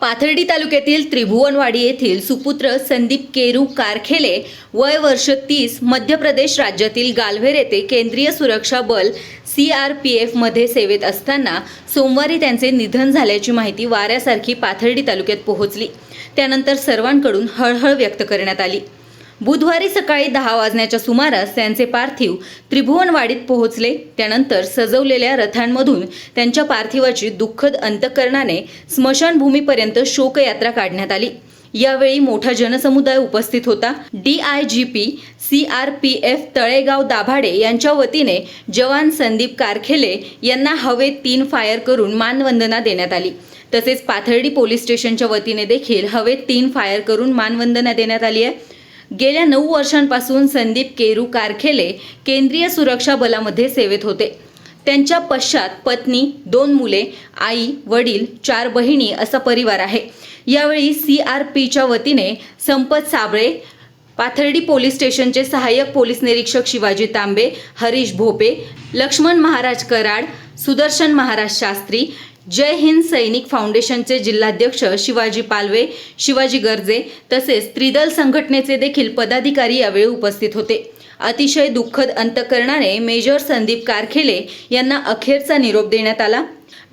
पाथर्डी तालुक्यातील त्रिभुवनवाडी येथील सुपुत्र संदीप केरू कारखेले वय वर्ष तीस मध्य प्रदेश राज्यातील गालव्हेर येथे केंद्रीय सुरक्षा बल सी आर पी एफमध्ये सेवेत असताना सोमवारी त्यांचे निधन झाल्याची माहिती वाऱ्यासारखी पाथर्डी तालुक्यात पोहोचली. त्यानंतर सर्वांकडून हळहळ व्यक्त करण्यात आली. बुधवारी सकाळी दहा वाजण्याच्या सुमारास त्यांचे पार्थिव त्रिभुवनवाडीत पोहोचले. त्यानंतर सजवलेल्या रथांमधून त्यांच्या पार्थिवाची दुःखद अंतकरणाने स्मशानभूमीपर्यंत शोकयात्रा काढण्यात आली. यावेळी मोठा जनसमुदाय उपस्थित होता. D I G P C R P F Talegaon Dabhade यांच्या वतीने जवान संदीप कारखेले यांना हवेत तीन फायर करून मानवंदना देण्यात आली. तसेच पाथर्डी पोलीस स्टेशनच्या वतीने देखील हवेत तीन फायर करून मानवंदना देण्यात आली आहे. गेल्या नऊ वर्षांपासून संदीप केरू कारखेले केंद्रीय सुरक्षा बलामध्ये सेवेत होते. त्यांच्या पश्चात पत्नी दोन मुले आई वडील चार बहिणी असा परिवार आहे. यावेळी सी आर पीच्या वतीने संपत साबळे पाथर्डी पोलीस स्टेशनचे सहाय्यक पोलीस निरीक्षक शिवाजी तांबे हरीश भोपे लक्ष्मण महाराज कराड सुदर्शन महाराज शास्त्री जय हिंद सैनिक फाउंडेशनचे जिल्हाध्यक्ष शिवाजी पालवे शिवाजी गर्जे तसेच त्रिदल संघटनेचे देखील पदाधिकारी यावेळी उपस्थित होते. अतिशय दुःखद अंतकरणाने मेजर संदीप कारखेले यांना अखेरचा निरोप देण्यात आला.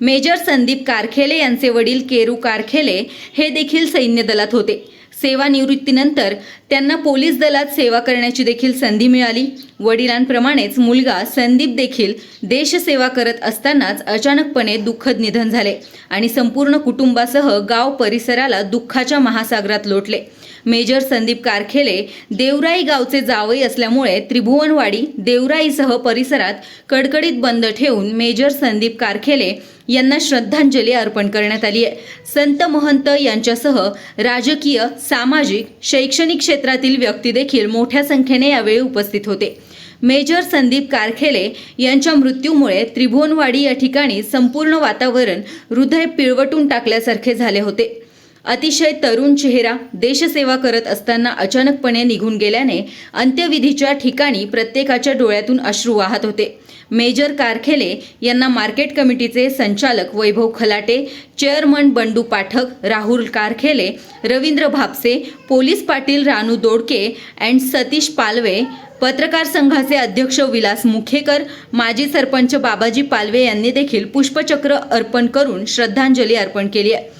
मेजर संदीप कारखेले यांचे वडील केरू कारखेले हे देखील सैन्य दलात होते. सेवानिवृत्तीनंतर त्यांना पोलीस दलात सेवा करण्याची देखील संधी मिळाली. वडिलांप्रमाणेच मुलगा संदीप देखील देशसेवा करत असतानाच अचानकपणे दुःखद निधन झाले आणि संपूर्ण कुटुंबासह गाव परिसराला दुःखाच्या महासागरात लोटले. मेजर संदीप कारखेले देवराई गावचे जावई असल्यामुळे त्रिभुवनवाडी देवराईसह परिसरात कडकडीत बंद ठेवून मेजर संदीप कारखेले यांना श्रद्धांजली अर्पण करण्यात आली आहे. संत महंत यांच्यासह राजकीय सामाजिक शैक्षणिक क्षेत्रातील व्यक्ती देखील मोठ्या संख्येने यावेळी उपस्थित होते. मेजर संदीप कारखेले यांच्या मृत्यूमुळे त्रिभुवनवाडी या ठिकाणी संपूर्ण वातावरण हृदय पिळवटून टाकल्यासारखे झाले होते. अतिशय तरुण चेहरा देशसेवा करत असताना अचानकपणे निघून गेल्याने अंत्यविधीच्या ठिकाणी प्रत्येकाच्या डोळ्यातून अश्रू वाहत होते. मेजर कारखेले यांना मार्केट कमिटीचे संचालक Vaibhav Khalate chairman Bandu Pathak Rahul Karkhele Ravindra Bhapse police Patil Ranu Dodke and Satish Palve पत्रकार संघाचे अध्यक्ष विलास मुखेकर माजी सरपंच बाबाजी पालवे यांनी देखील पुष्पचक्र अर्पण करून श्रद्धांजली अर्पण केली आहे.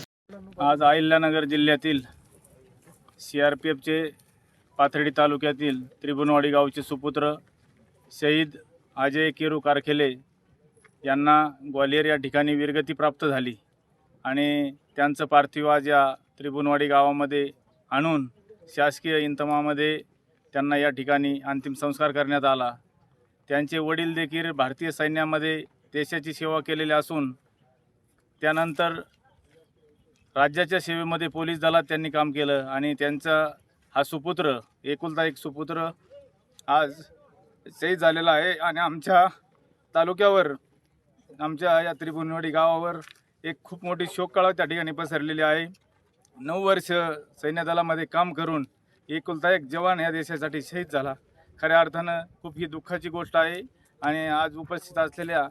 आज अहिल्यानगर जिल्ह्यातील सी आर पी एफचे पाथर्डी तालुक्यातील त्रिभुवनवाडी गावचे सुपुत्र शहीद अजय केरू कारखेले यांना ग्वालियर या ठिकाणी वीरगती प्राप्त झाली आणि त्यांचं पार्थिव आज या त्रिभुवनवाडी गावामध्ये आणून शासकीय इंतमामध्ये त्यांना या ठिकाणी अंतिम संस्कार करण्यात आला. त्यांचे वडील देखील भारतीय सैन्यामध्ये देशाची सेवा केलेली असून त्यानंतर राज्याच्या सेवेमध्ये पोलीस दलात त्यांनी काम केलं आणि त्यांचा हा सुपुत्र एकुलता एक सुपुत्र आज शहीद झालेला आहे आणि आमच्या तालुक्यावर आमच्या या त्रिभुवनवाडी गावावर एक खूप मोठी शोककळा त्या ठिकाणी पसरलेली आहे. नऊ वर्ष सैन्य दलामध्ये काम करून एकुलता एक जवान या देशासाठी शहीद झाला. खऱ्या अर्थानं खूप ही दुःखाची गोष्ट आहे आणि आज उपस्थित असलेल्या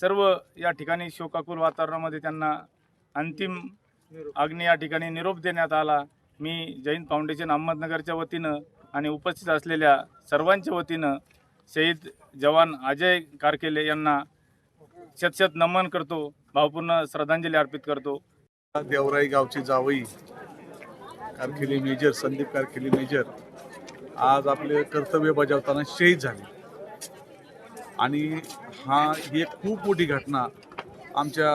सर्व या ठिकाणी शोकाकुल वातावरणामध्ये त्यांना अंतिम अग्नी या ठिकाणी निरोप देण्यात आला. मी जैन फाउंडेशन अहमदनगरच्या वतीनं आणि उपस्थित असलेल्या सर्वांच्या वतीनं शहीद जवान अजय कारकेले यांना शतशत नमन करतो भावपूर्ण श्रद्धांजली अर्पित करतो. देवराई गावचे जावई कारखिली मेजर संदीप कारखिली मेजर आज आपले कर्तव्य बजावताना शहीद झाले. आणि हा ही एक खूप मोठी घटना आमच्या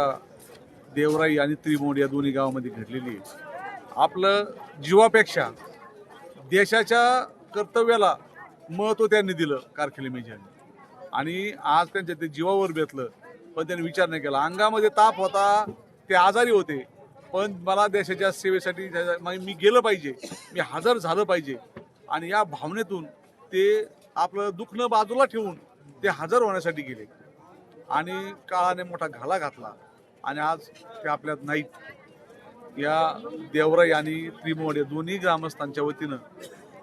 देवराई आणि त्रिमोड या दोन्ही गावामध्ये घडलेली आहे. आपलं जीवापेक्षा देशाच्या कर्तव्याला महत्त्व त्यांनी दिलं कारखिले मेजांनी आणि आज त्यांच्या ते जीवावर बेतलं पण त्यांनी विचार नाही केला. अंगामध्ये ताप होता ते आजारी होते पण मला देशाच्या सेवेसाठी म्हणजे मी गेलं पाहिजे मी हजर झालं पाहिजे. आणि या भावनेतून ते आपलं दुखणं बाजूला ठेवून ते हजर होण्यासाठी गेले. आणि काळाने मोठा घाला घातला. आणि आज ते आपल्यात नाहीत. या देवराई आणि त्रिमोड या दोन्ही ग्रामस्थांच्या वतीनं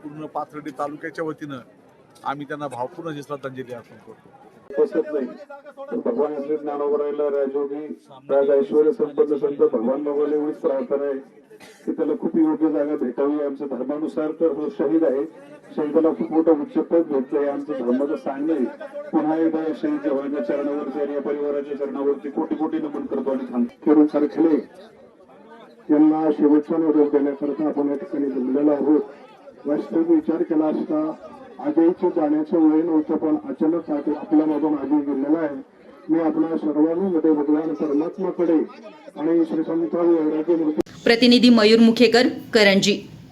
पूर्ण पाथर्डी तालुक्याच्या वतीनं आम्ही त्यांना भावपूर्ण श्रद्धांजली अर्पण करतो. बसत नाही. भगवान श्री ज्ञानोबरायला राजयोगी राज ऐश्वर संपन्न संत भगवान बाबाला एवढीच प्रार्थना आहे की त्याला खूप योग्य जागा भेटावी आमच्या धर्मानुसार. तर हो शहीद आहे. शहीदाला खूप मोठं उच्चपद भेटतं भेटलंय. आमचं धर्माचं सांगणं आहे. पुन्हा एकदा शहीद जवानाच्या चरणावरती आणि या परिवाराच्या चरणावरती कोटी कोटी नमन करतो आणि थांबतो. किरण सारखेले यांना शेवटचा निरोप देण्याकरता आपण या ठिकाणी जमलेलो आहोत. वास्तविक विचार केला असता अजयचं जाण्याचं वय नव्हतं पण अचानक आपल्या मधून अजय गेलेला आहे. मी आपल्या सर्वांमध्ये भगवान परमात्माकडे आणि श्री संत प्रतिनिधी मयूर मुखेकर करंजी.